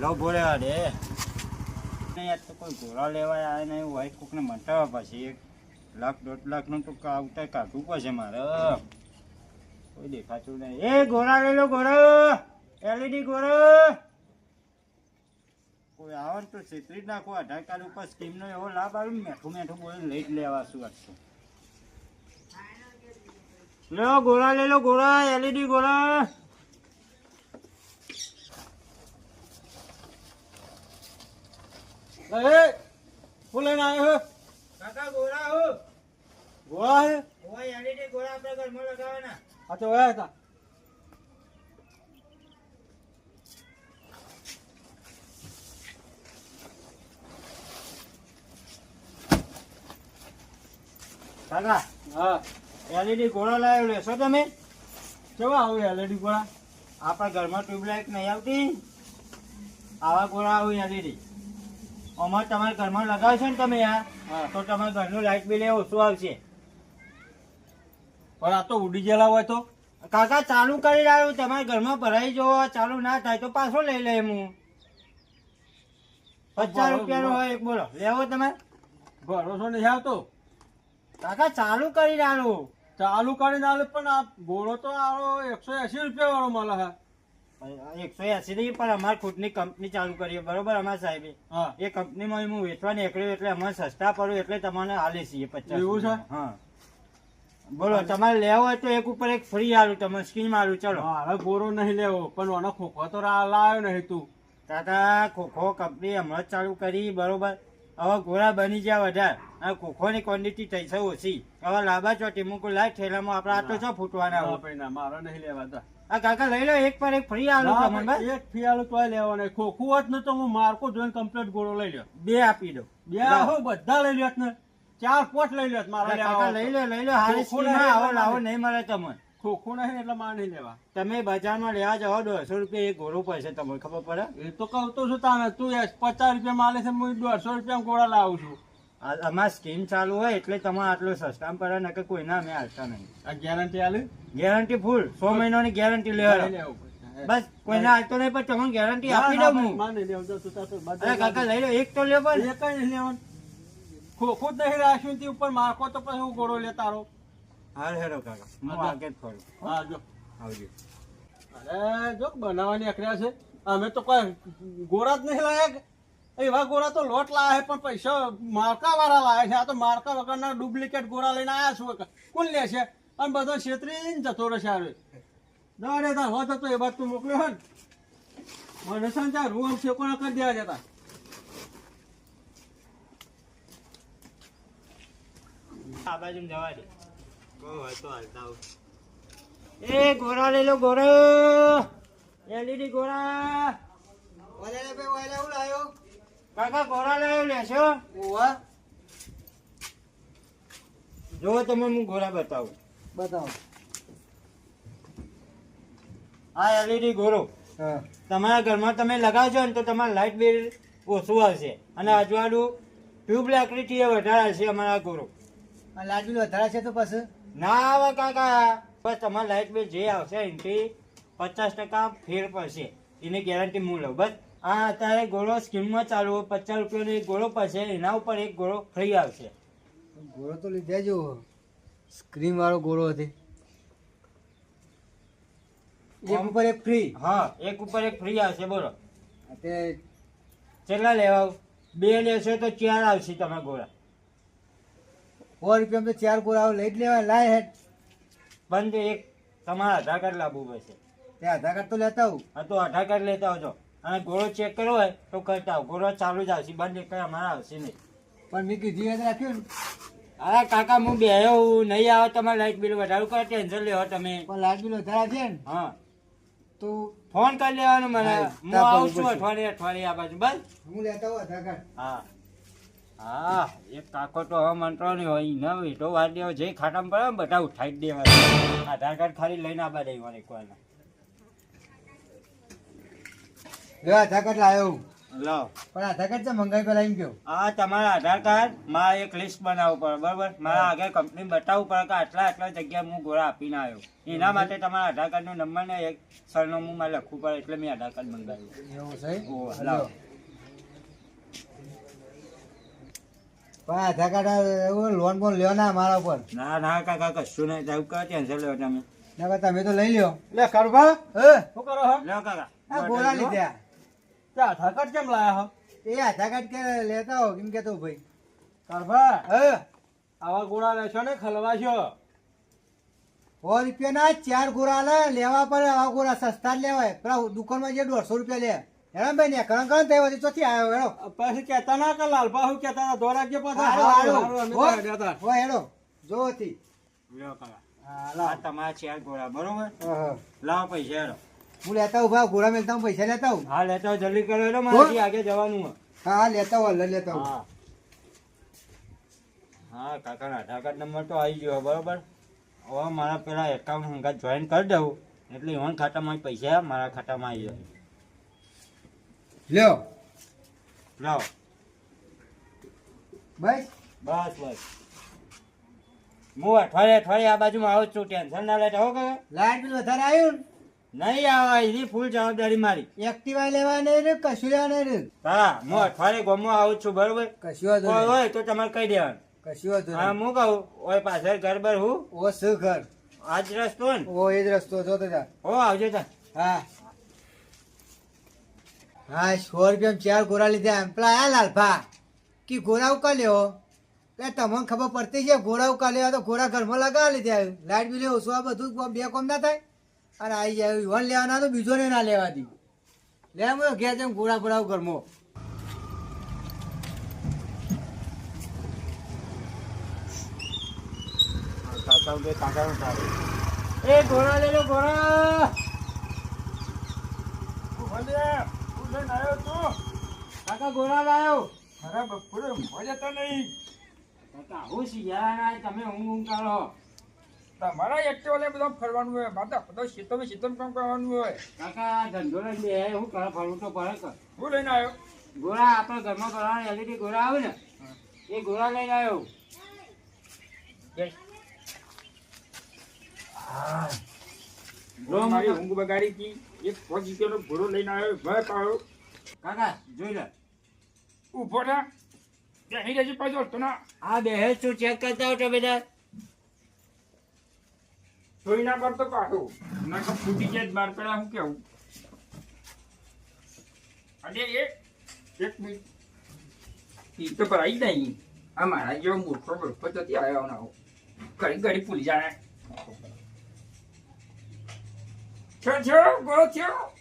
વેલો ભોળ્યા રે યાર તો કોઈ ઘોડા લેવા આવે ને એવું હોય, કોકને મંટાવા પછી એક લાખ, દોઢ લાખનું તો આવતા કાઢવું પડશે મારે. કોઈ દેખાતું નહીં. એ ઘોડા લઈ લો ઘોડા એલઈડી ઘોડા કોઈ આવે તો છેતરી નાખો. આધાર કાર્ડ ઉપર સ્કીમનો એવો લાભ આવ્યો ને, મેઠું મેઠું બોલીને લઈ જ લેવા શું હતું લો ગોળા લઈ લો, ગોળા એલઈડી ગોળા! એ હું લઈને આવ્યો હે કાકા ગોળા હો ગોળા હે ઓય એલઈડી ગોળા આપણે ઘરમાં લગાવવાના હા તો વયા હતા કાકા હા એલઈડી ગોળા લાવ્યો લેશો તમે કેવા આવું એલઈડી ગોળા આપણા ઘરમાં ટ્યુબલાઇટ નહીં આવતી આવા ગોળા આવું એલઈડી અમારે તમારા ઘરમાં લગાવશો ને તમે આ તો તમારા ઘરનું લાઇટ બિલ એ ઓછું આવશે. પણ આ તો ઉડી ગયેલા હોય તો? કાકા ચાલુ કરી રહ્યું તમારા ઘરમાં ભરાઈ જવો ચાલુ ના થાય તો પાછો લઈ લે હું. પચાસ રૂપિયાનો હોય એક બોલો લેવો તમે? ભરોસો નહીં આવતો. કાકા ચાલુ કરી રહ્યું ચાલુ કરી આલે પણ આ ગોળો તો આવો એકસો એસી રૂપિયા વાળો મળે હે. એકસો એસી નહીં પણ અમારે ખુદની કંપની ચાલુ કરીએ બરોબર અમારા સાહેબે? એ કંપનીમાં હું વેચવા નીકળ્યો એટલે અમારે સસ્તા પડું એટલે તમને હાલે છીએ પચાસ એવું છે? હા. બોલો તમારે લેવો હોય તો એક ઉપર એક ફ્રી હાલું તમે સ્કીમ મારું ચલો. મારે ગોળો નહીં લેવો પણ ઓનો ખોખો તો લાવ્યો નહીં તું. તાતા ખોખો કંપની હમણાં જ ચાલુ કરી બરોબર? હવે ઘોડા બની ગયા વધારે. અને ખોખોની ક્વોન્ટિટી થઈ છે ઓછી હવે લાંબા ચોટી મૂકું લાય ઠેલામાં આપણે આટલો છો ફૂટવાના હોય. મારો નહીં લેવા તા. આ કાકા લઈ લો એક પર એક ફ્રી આલુ તમને એક ખોખું હોત ને તો હું માર્કો જોઈને કમ્પ્લીટ ગોળો લઈ લ્યો. બે આપી દો બે હો બધા લઈ લ્યો ને. ચાર પોટ લઈ લ્યો મારા કાકા લઈ. લો લઈ લો હારી સ્કીમ નહીં આવો લેવા લાવો નહીં. નહીં મળે તમને. ખોખું નહીં એટલે મારે નહીં લેવા. તમે બજારમાં લેવા જાઓ દોઢસો રૂપિયા એક ઘોડો પડશે તમને ખબર પડે? એ તો કહું તો છું તાને તું પચાસ રૂપિયા માલે છે હું દોઢસો રૂપિયા ઘોડા લાવું છું. અમારી સ્કીમ ચાલુ હોય એટલે તમારે આટલો સસ્તામાં પડે નકર કોઈના અમે હાલતા નહીં. આ ગેરંટી આલે? ગેરંટી ફૂલ સો મહિનાની ગેરંટી લેવા બસ કોઈ કોઈના હાલતો નહીં પણ તમને ગેરંટી આપી ના, દઉં હું. જો અરે કાકા લઈ લો એક તો લ્યો પણ. એક નહીં લેવાનું. ખુદ જ નહીં રાખ્યું તે ઉપર મારકો તો પછી હું ગોળો લે તારો. હાલ હેરો કાકા હું જ. ફરું. હા જો. આવજો. અરે જો બનાવવાની અકડ્યા છે. અમે તો કોઈ ગોળા જ નહીં લાયા એવા ગોળા તો લોટ લાવે છે પણ પૈસા માળકા વાળા લાવે છે. આ તો માળકા વગરના ડુપ્લિકેટ ગોળા લઈને આવ્યા છું કોણ લે છે? અને બધો છેતરી જતો રહેશે આવે દરે તાર હોત તો એ બાદ તું મોકલ્યો હોય ને. મને સંજા રૂમ શેકોણા કરી દેવા જતા આ બાજુ જવા દે. હોય તો હાલતા એ ગોરા લઈ લો ગોરા. એલઈડી ગોરા. કાકા ગોળા લઈ લેશો? જો તમે હું ગોરા બતાવું. બતાવો. આ એલઈડી ગોરો. તમારા ઘરમાં તમે લગાવશો ને તો તમારું લાઇટ બિલ ઓછું આવશે. અને અજવાળું ટ્યુબ લાકડી વધારે હશે અમારા ગોરો. બિલ વધારે છે તો પછી? ના આવે કાકા. બસ તમારું લાઇટ બિલ જે આવશે એનાથી પચાસ ટકા ફેર પડશે. એની ગેરંટી હું લઉં. બસ. આ અત્યારે ગોળો સ્કીમમાં ચાલુ હોય, પચાસ રૂપિયાનો એક ગોળો પડશે એના ઉપર એક ગોળો ફ્રી આવશે. ગોળો તો લીધા જો સ્ક્રીન વાળો ગોળો હતી એક ઉપર એક ફ્રી હા એક ઉપર એક ફ્રી આવશે બોલો. તે કેટલા લેવા? બે લેશો તો ચાર આવશે તમારા ગોળા. સો રૂપિયા તો ચાર ગોળા લઈ જ લેવાય લાય હેડ. બંધ એક તમારા આધાર કાર્ડ લાવવું પડશે. તે આધાર કાર્ડ તો લેતા આવું. હા તો આધાર કાર્ડ લેતા આવજો. અને ઘોડો ચેક કરવો હોય તો કરતા આવો. ઘોડો ચાલુ જ આવશે. બંધ કઈ અમારા આવશે નહીં. પણ મેં કીધું યાદ રાખ્યું ને? અરે કાકા હું બે નહીં આવે. તમારે લાઈટ બિલ વધારું કરો ટેન્શન લેવો તમે. પણ લાઇટ બિલ વધારે છે ને? હા. તો ફોન કરી લેવાનો મને. હું આવું છું. અઠવાડિયે અઠવાડિયે આ બાજુ. બસ. હું લેતા હોઉં આધાર કાર્ડ. હા. હા એક કાકો તો હવે મંત્રો નહીં હોય એનો વીટો વાર દેવો. જે ખાટામાં પડે બધા ઉઠાવી જ દેવાના. આધાર કાર્ડ ખાલી લઈને આબા દેવાની કોઈને આધાર કાર્ડ લાવ્યો હું પણ આધાર કાર્ડ છે મંગાઈ પેલા એમ કહો આ તમારા આધાર કાર્ડ એક લિસ્ટ બનાવવું પડે બરોબર? મારા આગળ કંપની બતાવવું પડે કે આટલા આટલા હું ગોળા આપીને આવ્યો. એના માટે તમારા આધાર કાર્ડનો નંબર ને એક સરનામું મારે લખવું પડે એટલે મેં આધાર કાર્ડ મંગાવ્યું. એવું છે? લાવો. પણ આધાર કાર્ડ એવું લોન બોન લ્યો ના મારા ઉપર. ના ના કાકા કશું નહીં. થયું કયો ટેન્શન લ્યો તમે. ના તમે તો લઈ લ્યો. લે કારુભા. હે? શું કરો હો? લ્યો કાકા. આ ગોળા લીધા. તે આધાર કાર્ડ કેમ લાયા હો? એ આધાર કાર્ડ કે લેતા હો કેમ કેતો ભાઈ? કારુભા હે આવા ગોળા લેશો ને ખલવાશો. સો રૂપિયા ના ચાર ગોળા લે લેવા પડે આવા ગોળા સસ્તા જ લેવાય. પેલા દુકાનમાં જે દોઢસો રૂપિયા લે. હેરાન ભાઈ ને કરણ કરણ થયો ચોથી આવ્યો હેડો. પછી કેતા ના કે લાલભા હું કેતા દોરા કે પાછા હારું, હો, હેડો. જો હતી. લ્યો કાકા હા આ લાવ તમારા ચાર ગોળા બરોબર? લાવ લાવો પૈસા હેડો. હું લેતા ઊભા ઘોડા મેલતા હું પૈસા લેતા હું? હા લેતા જલ્દી કરો એટલે મારે આગળ જવાનું હા હા લેતા હું હલ્લે લેતા હું. હા. કાકાનો આધાર કાર્ડ નંબર તો આવી ગયો બરોબર? હવે મારા પેલા એકાઉન્ટ હંગાત જોઈન કરી દઉં એટલે ઇવન ખાતામાં પૈસા મારા ખાતામાં આવી જાય લ્યો. લ્યો બસ. બસ બસ. હું અઠવાડિયે અઠવાડિયે આ બાજુમાં આવું છું ટેન્શન ના લેતા હો કાકા. લાઈટ બિલ વધારે આવ્યું નહીં આવા એની ફૂલ જવાબદારી મારી. એક્ટિવા લેવા નહીં રે કશું લેવા નહીં રે. હા હું અઠવાડિયે ગામમાં આવું જ છું બરોબર? કશું વાંધો નહીં. હોય તો તમારે કહી દેવાનું. કશું વાંધો હા હું કહું ઓય પાછળ ઘર બર હું? ઓ શું ઘર? આજ રસ્તો ને? ઓ એ જ રસ્તો જો તો જા ઓ આવજો તા હા. હા સો રૂપિયા ચાર ગોરા લીધા એમ. પેલા આ લાલભા. કે ગોરા ઉકા લેવો એટલે તમને ખબર પડતી છે ગોરા ઉકા લેવા તો ગોરા ઘરમાં લગાવી લીધા લાઈટ બિલ ઓછું આ બધું બે કોમ ના થાય. અને આવી જાય વન લેવાના તો બીજો ને ના લેવાતી લે હું ઘેર જેમ ગોળા ગોળા ગરમો એ ઘોડા લે લો ઘોડા કાકા ઘોડા લાયો. કાકા હું શિયાળા તમે ઊંઘ કરો. તમારા એક્ટિવા લઈને બધા ફરવાનું હોય. માતા બધા શીતમ શીતમ કામ કરવાનું હોય. કાકા ધંધો લઈને બે હું કરા ફરવું તો પડે કર. હું લઈને આવ્યો. ગોળા આપણા ઘરમાં ભરવાના એલઈડી ગોળા આવે ને એ ગોળા લઈને આવ્યો. મારી ઊંઘ બગાડી હતી. એક રૂપિયાનો ઘોડો લઈને આવ્યો. ભય પાડો. કાકા જોઈ લે. ઊભો થા. બેસી રહેજે પાછો. તો ના આ બે શું ચેક કરતા હો તો બધા? જોઈ ના કરતો પાછો ના ફૂટી જાય બાર પેલા હું કેવું? અરે એક મિનિટ. ઈ તો પર આવી નહીં આ મારા જેવો મોટો તો ત્યાં આવ્યો ના ઘડી ઘડી ભૂલી જાય છો છો, ગોળો થયો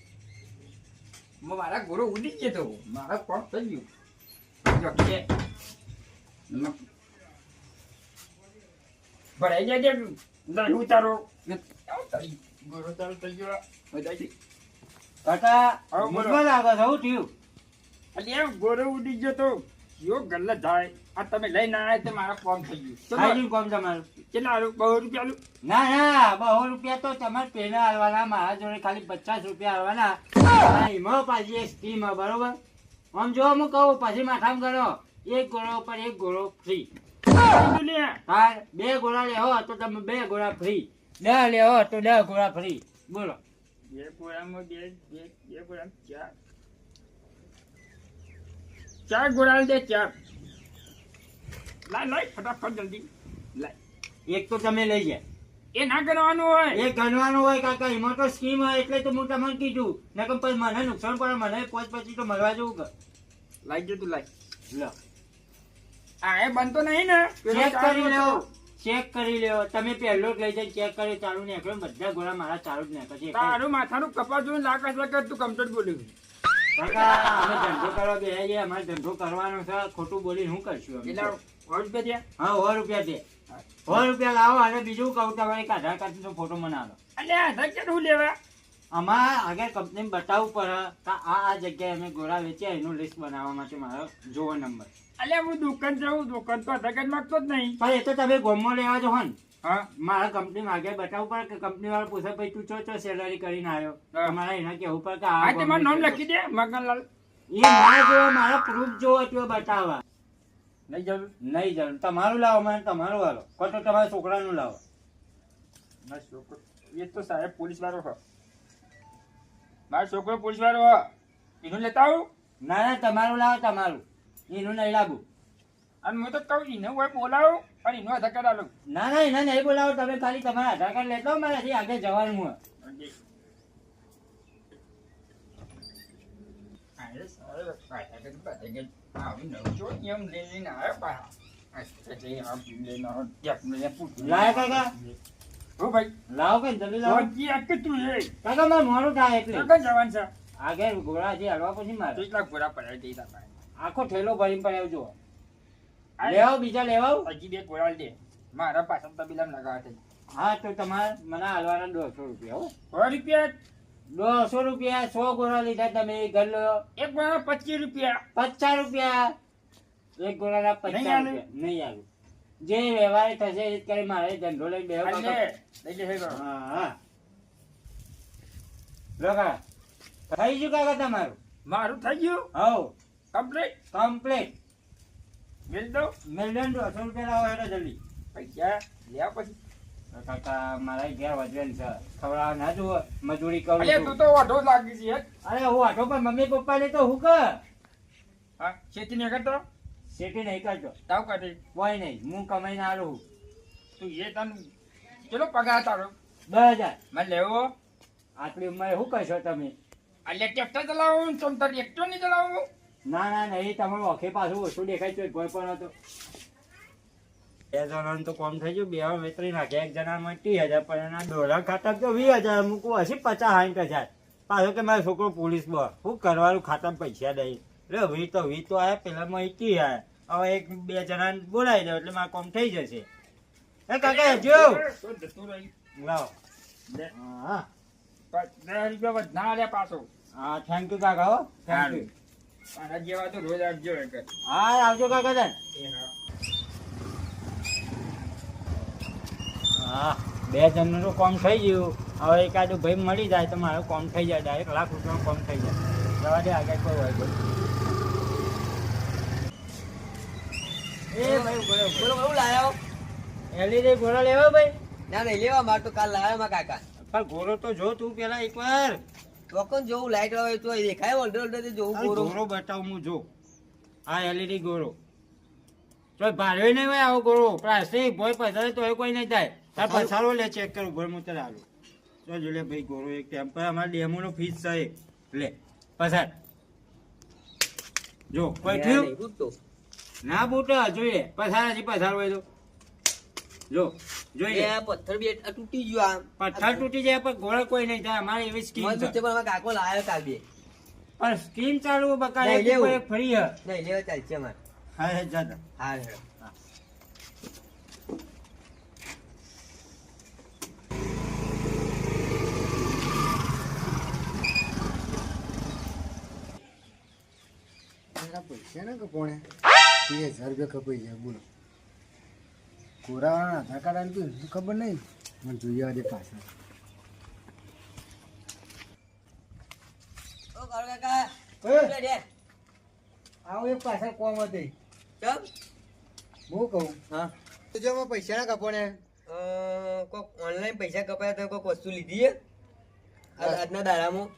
મારા ગોળો ઉડી ગયો તો. મારા પગ થઈ ગયું? ભરાઈ જાય છે ઉતારો કાકા હા. મૂંઝવણ લાગે છે શું થયું એમ ગોળો ઉડી ગયો તો યો ગલ્લે થાય આ તમે લઈને આવ્યા તે મારા કોમ થઈ ગયું હાજી કોમ તમારું કેટલા બહુ રૂપિયા ના ના બહુ રૂપિયા તો તમારે પેલા હાલવાના મારા જોડે ખાલી પચાસ રૂપિયા હાલવાના એમાં પાછી સ્કીમ હે, બરોબર આમ જો હું કહું પછી માથામ કરો એક ગોળો પર એક ગોળો ફ્રી હા બે ગોળા લેવો તો તમે બે ગોળા ફ્રી દસ લેવો તો દસ ગોળા ફ્રી બોલો. બે ગોળામાં બે બે બે ગોળામાં ચાર. ચાર ગોળા દે ચાર. લાય લાય ફટાફટ જલ્દી. લાય. એક તો તમે લઈ જાય એ ના ગણવાનું હોય. એ ગણવાનું હોય કાકા એમાં તો સ્કીમ હોય એટલે તો હું તમને કીધું. નકમ પછી મને નુકસાન પડે મને પોચ પછી તો મળવા જવું કે લાઈ ગયો તું લાય. લો. આ બનતો નહીં ને. ચેક કરી લેવો ચેક કરી લેવો તમે પહેલો લઈ જઈને ચેક કરી ચાલુ નીકળો બધા ગોળા મારા ચાલુ જ નીકળે છે. તારું માથાનું કપાસ જોઈને છે કે તું કમ્પ્લીટ બોલ્યું અમે ધંધો કરવા બે અમારે ધંધો કરવાનો છે. ખોટું બોલી શું કરશું અમે? સો રૂપિયા હા સો રૂપિયા છે. સો રૂપિયા લાવો અને બીજું કહું તમારે એક આધાર કાર્ડ નો ફોટો બનાવો. અને આધાર કાર્ડ હું લેવા? અમારે આગળ કંપની બતાવવું પડે કે આ આ જગ્યાએ અમે ગોળા વેચ્યા એનું લિસ્ટ બનાવવા માટે મારો જોવો નંબર એટલે હું દુકાન જાઉં દુકાન તો આધાર માગતો જ નહીં. પણ એ તો તમે ગોમમાં લેવા જો હન હા. મારા કંપનીમાં આગળ બતાવવું પડે કે કંપની વાળા પૂછે ભાઈ તું ચો ચો સેલરી કરીને આવ્યો. તમારે એના કેવું પડે કે આ તમારું નામ લખી દે મગનલાલ. એ મારા જોવો મારા પ્રૂફ જોવો તો બતાવવા નહીં જરૂર નહીં જરૂર તમારું લાવો મને તમારું વાળો કહો તો તમારા છોકરાનું લાવો. છોકરો એ તો સાહેબ પોલીસ વાળો હ મારો છોકરો પૂછવાનો એનું લેતા આવું? ના ના તમારું લાવો તમારું. એનું નહીં લાવું અને હું તો કહું એનું હોય બોલાવું અને એનું આધાર કાર્ડ આલો. ના ના એને નહીં બોલાવો તમે ખાલી તમારા આધાર કાર્ડ લેતો મારાથી આગળ જવાનું હોય. લાય કાકા? હો ભાઈ. લાવો કે જલ્દી લાવો. હજી આ કેટલું છે? કાકા મારે મોડું થાય એટલે. ક્યાં જવાનું છે? આગળ પછી મારે. કેટલા ઘોડા દઈ તારા આખો ઠેલો ભરીને પડ્યો જો બીજા લેવાઓ હજી બે ઘોડા દે મારા પાછળ તબીલામાં લગાવવા છે. હા તો તમારે મને હાલવાના દોઢસો રૂપિયા હો. સો રૂપિયા? દોઢસો રૂપિયા સો ગોળા લીધા તમે ઘર લો. એક ગોળા પચીસ રૂપિયા. પચાસ રૂપિયા. એક ગોળાના પચાસ? રૂપિયા. નહીં આલું. જે વ્યવહાર થશે એ જ કરી મારે ધંધો. લઈ બે થઈ ગયું કાકા તમારું? મારું થઈ ગયું? હવ. કમ્પ્લીટ? કમ્પ્લીટ. મિલ દો. દોઢસો રૂપિયા લાવો હેડો જલ્દી. પૈસા લ્યા પછી. કાકા મારા ઘેર વજન છે. ખવડાવવા ના જુઓ મજૂરી કરું અરે તું તો વાઢો લાગી છે. અરે હું આઠો પણ મમ્મી પપ્પા ને તો હું કર? હા ખેતી ને કરતો? શેઠી નહીં કરજો તાવ કરે કોઈ નહીં હું કમાઈને આલું તું એ તને ચલો પગાર તારો? દસ હજાર. મને લેવો. આટલી ઉંમરે શું કહેશો તમે? એટલે ટ્રેક્ટર ચલાવું તમ તાર ટ્રેક્ટર નહીં ચલાવું? ના ના નહીં તમારું ઓખે પાછું ઓછું દેખાય છે કોઈ પણ હતો. બે જણાનું તો કોમ થઈ ગયું બે વેતરી નાખે એક જણા ત્રીસ હજાર પણ એના દોઢા ખાતા તો વીસ હજાર મૂકવું હશે પચાસ સાઠ હજાર. પાછો કે મારો છોકરો પોલીસ બસ શું કરવાનું? ખાતા પૈસા દઈ એટલે વી તો વી તો આયા પેલામાં એકી આયા? હવે એક બે જણા બોલાવી દો એટલે મારું કોમ થઈ જશે. એ કાકા જો. લાવો. હા. દસ રૂપિયા વધના લે પાછો. હા થેન્ક યુ કાકા હો. થેન્ક યુ આના જેવા તો રોજ એક હા આવજો કાકા તાન હા. બે જણનું કોમ થઈ ગયું. હવે એકાદું ભાઈ મળી જાય તો મારું કોમ થઈ જાય ડાયરેક્ટ લાખ રૂપિયાનું કોમ થઈ જાય. જવા દે આગળ કોઈ હોય એ ભાઈ બોલો ઘોડો લેવો ભાઈ ના નહીં લેવા માર તો કાલ લાયો માં કાકા. પણ ઘોડો તો જો તું પેલા એકવાર. કોણ જોવું લાઈટ આવે તો દેખાય ઓલ્ડરથી જોવું ઘોડો બતાવ હું જો. આ એલઈડી ઘોડો તો ભારે નહીં હોય આવો ઘોડો પ્લાસ્ટિક ભોય તો કોઈ નહીં થાય. તાર પસારો લે ચેક કરું ભોય હું તને આલું. તો જો લે ભાઈ ઘોડો એક ટેમ્પર અમારા ડેમોનો ફીસ છે એક. લે પસાર જો કોઈ થયું. ના બોટા જોઈએ. પથારાથી પથાર હોય તો. જો જોઈએ. પથ્થર બી તૂટી ગયો આમ. પથ્થર તૂટી જાય પણ ઘોડો કોઈ નહીં થાય. અમારે એવી સ્કીમ છે. છે પણ કાકો લાયો કાલ બે. પણ સ્કીમ ચાલુ બકા એક ફરી હે. નહીં લેવા ચાલશે અમારે. હા હે જા હા હે. પૈસા ને કપોણે ત્રીસ હજાર રૂપિયા કપાઈ જાય બોલો. કોરાવાળા આધાર કાર્ડ આપ્યું એનું ખબર નહીં? મને જોઈએ આજે પાછા. આવો એક પાછળ કોમ હતી. હું કહું? હા. તો જો મેં પૈસા ના અ, કોક ઓનલાઈન પૈસા કપાયા તો કોક વસ્તુ લીધી આજ- આજના દાડામાં.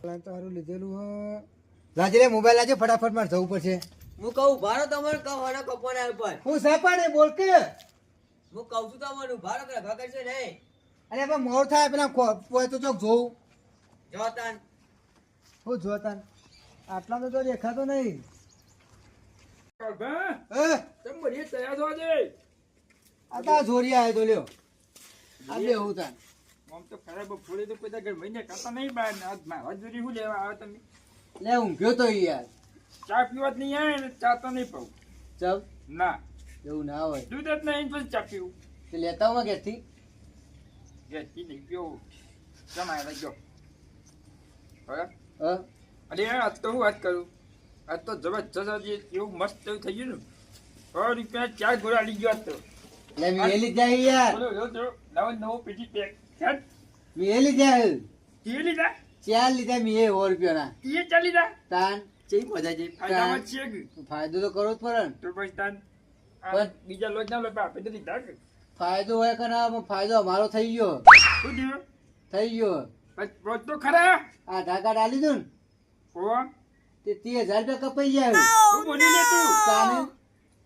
તો સારું લીધેલું હ. મોબાઈલ લાજે ફટાફટ મારે જવું પડશે. હું કહું ભારો તમારે અને કપોના ઉપર હું સાપાડે બોલ કે. હું કહું છું તમારું ભારો કરે રખા છે નહીં અરે પણ મોર થાય પેલા કોઈ પોય તો ચોક જોઉં. જોતાન હું જોતાન આટલા તો દેખાતો નહીં. કાકા, એ તમે બધી તૈયાર થવા દે. આ તા જોરી આવ્યો તો લ્યો. આ બે હું તાન. આમ તો ખરાબ ફોડી તો કોઈ દાડે મહિને ખાતા નહીં આજ મારા જોડી શું લેવા આવે તમે? લે ઊંઘ્યો તો યાર. ચા પીવા નહીં આવે ને ચા તો નહીં પાઉં ચલ. ના. એવું ના હોય. દૂધ જ નહીં પછી ચા પીવું. તે લેતા હું ઘેરથી. ગેસથી નહીં પીવું. જમાય લાગ્યો હવે? અરે આજ તો હું વાત કરું? આજ તો જબરજસ્ત એવું મસ્ત એવું થઈ ગયું ને. સો રૂપિયા ચાર ગોળા લઈ ગયો તો. મેલી જાય યાર. નવો નવો પેટી પેક મેલી જાય. લીધા? ચાર લીધા મેં સો રૂપિયાના. ના ચાર લીધા? તાન. ચેવી મજા છે? ફાયદામાં છે કે? ફાયદો તો કરવો જ પડે ને. તો પછી તાન આ પણ- બીજા લોટ ના લો પણ આપણે તો કે. ફાયદો હોય કે ના ફાયદો અમારો થઈ ગયો. શું થયું? થઈ ગયો. પછી રોજ તો ખરા? આધાર કાર્ડ ડાલી દઉં ને. તે ત્રીસ હજાર રૂપિયા કપાઈ જાય હું બોલી લે તું? તાને?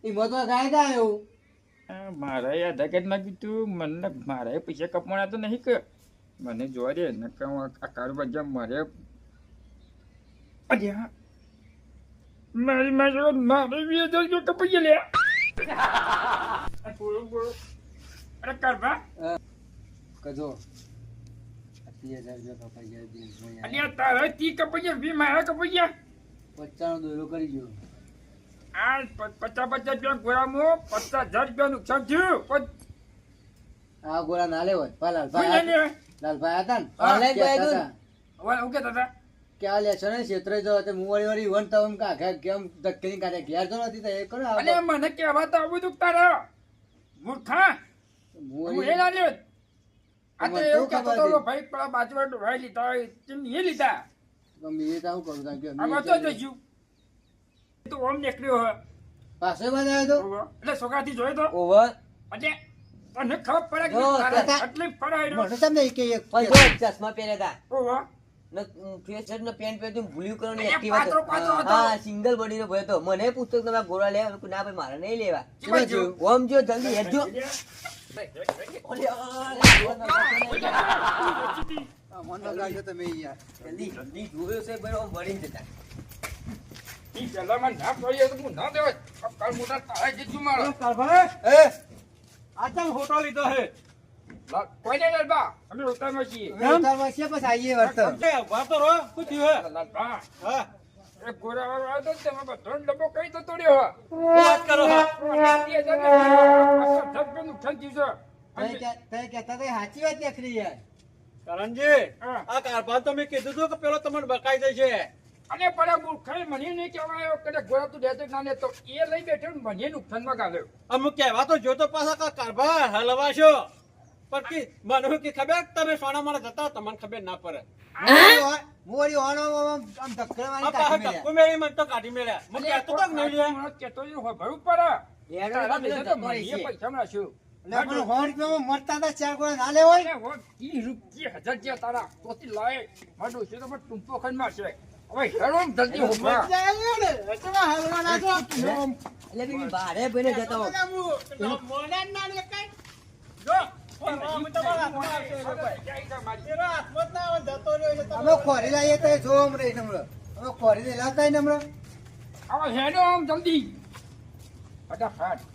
એમાં તો આવ્યું. આ મારા આધાર કાર્ડ કીધું મને મારા પૈસા કપવાના તો નહીં કે. મને જોવા દે ને કે હું આ કારોબાર મારે અરે હા. મારી મારી મારે વીસ હજાર રૂપિયા કપાઈ લે. બોલો બોલો. અરે કારભા કજો. ગોળા ના લેવો? લાલભાઈ હતા ને? આ લેશો ને જો તે મુવાડી વાળી વન તવન કાંખે કેમ ધક્કેની કાઢે ઘેર તો નથી તો એ કરો આ મને કહેવા તો આવું તું તારા મૂર્ખા હું? એ મુવાડી ના લ્યો આ તો એવું કહેતો ખબર ભાઈ પેલા બાજુવાળા ભાઈ લીધા હોય તેમ એ લીધા. ગમે એ તો કરું કારણ કે અમે તો જઈશું તો ઓમ નીકળ્યો પાસે બનાવ્યો તો? એટલે છોકરાથી જોયો તો? ઓવર અને તને ખબર પડે કે ફરાયેલો. મને તમને કે એક ચશ્મા પહેર્યા હતા ઓહો. હા સિંગલ નો ભયો તો મને તમે ગોળા લેવા ના ભાઈ મારે નહીં લેવા ઓમ જો જલ્દી હેડજો તમે યાર જલ્દી જલ્દી જોયો છે ઓમ વળી જતા ઈ પહેલામાં ના પડીએ તો હું ના દેવાય. આ કાલ મોટા તારા જીજુ મારો. કારભાઈ એ આ ચમ હોટો લીધો છે લા- લાલબા. અમે રોકાણમાં છીએ. ઉતારવા છે પછી આવીએ વર્તન. એ ઊભા શું થયું લાલબા, હા. એ ગોરાવાળો આવ્યો ને તેમાં બધો ડબ્બો કઈ તો તોડ્યો વાત કરો છો? બે હજાર ને આખા ધબધબ નુકસાન થયું છે. તમે કહેતા હતા સાચી વાત નીકળી યાર કરણજી આ કારભાર તો મેં કીધું હતું કે પેલો તમને બકાઈ જશે અને પડે મૂર્ખાએ મને નહીં કહેવાયો કે ગોળા તું લેતો ના લેતો એ લઈ બેઠો ને મને નુકસાનમાં ગાલ્યો અમુક કહેવા તો જોતો પાછા કારભાર હલવાશો. પણ કે મને કે ખબર તમે સોના મારા જતા તમને ખબર ના પડે. મોરી ઓનો આમ ધક્કડવાની કાઢી મેલ્યા. મને તો કાઢી મેળ્યા. મને કહેતો તો નહીં લે મને કહેતો જ હોય, ભરવું પડે. તો પૈસા મરતા ચાર ના ઈ રૂપિયા હજાર જ્યાં તારા તોથી લાય. તો ટૂંપો. હવે જલ્દી ને. એટલા છો. એટલે બી ભારે ભાઈને જતો મોડા ના લે કઈ. જો અમે આવે, ખોરી લાવીએ તો જો આમ રહી નમળો અમે ખોરી લાવતા નમળો હવે હેડો આમ જલ્દી. ફટાફટ.